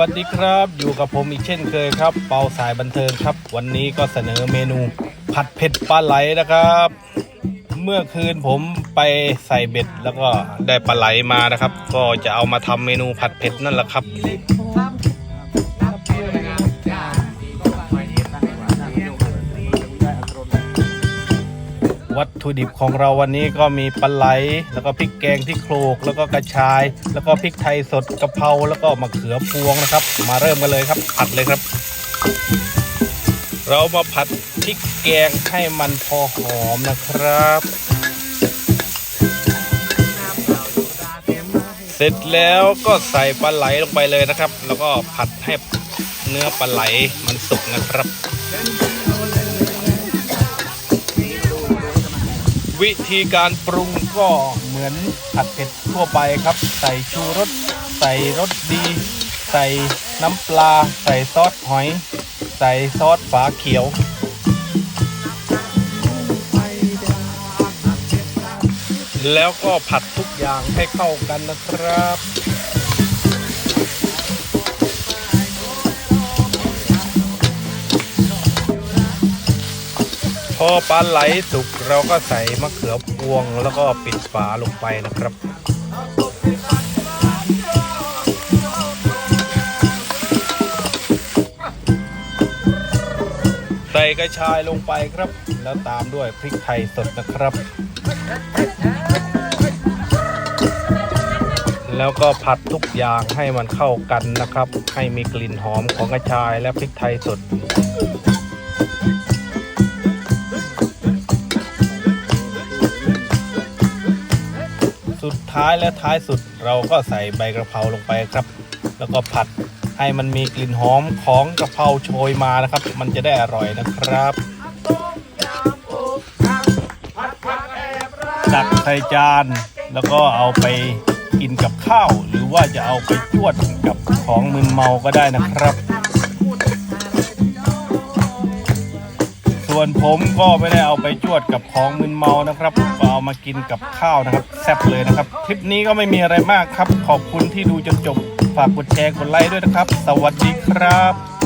วัสดีครับ อยู่กับผมอีกเช่นเคยครับ เปาสายบันเทิงครับ วันนี้ก็เสนอเมนูผัดเผ็ดปลาไหลนะครับ เมื่อคืนผมไปใส่เบ็ดแล้วก็ได้ปลาไหลมานะครับ ก็จะเอามาทำเมนูผัดเผ็ดนั่นแหละครับ วัตถุดิบของเราวันนี้ก็มีปลาไหล แล้วก็พริกแกงที่โคลก แล้วก็กระชาย แล้วก็พริกไทยสดกะเพราแล้วก็มะเขือพวงนะครับ มาเริ่มกันเลยครับ ผัดเลยครับ เรามาผัดพริกแกงให้มันพอหอมนะครับเสร็จแล้วก็ใส่ปลาไหลลงไปเลยนะครับ แล้วก็ผัดให้เนื้อปลาไหลมันสุกนะครับ วิธีการปรุงก็เหมือนผัดเผ็ดทั่วไปครับ ใส่ชูรส ใส่รสดี ใส่น้ำปลา ใส่ซอสหอย ใส่ซอสฝาเขียวแล้วก็ผัดทุกอย่างให้เข้ากันนะครับ พอปลาไหลสุกเราก็ใส่มะเขือพวงแล้วก็ปิดฝาลงไปนะครับใส่กระชายลงไปครับ แล้วตามด้วยพริกไทยสดนะครับ แล้วก็ผัดทุกอย่างให้มันเข้ากันนะครับ ให้มีกลิ่นหอมของกระชายและพริกไทยสด สุดท้ายและท้ายสุดเราก็ใส่ใบกระเพราลงไปครับ แล้วก็ผัดให้มันมีกลิ่นหอมของกระเพราโชยมานะครับ มันจะได้อร่อยนะครับตักใส่จานแล้วก็เอาไปกินกับข้าว หรือว่าจะเอาไปจวดกับของมึนเมาก็ได้นะครับ ส่วนผมก็ไม่ได้เอาไปจวดกับของมึนเมานะครับก็เอามากินกับข้าวนะครับแซ่บเลยนะครับ คลิปนี้ก็ไม่มีอะไรมากครับ ขอบคุณที่ดูจนจบ ฝากกดแชร์กดไลค์ด้วยนะครับ สวัสดีครับ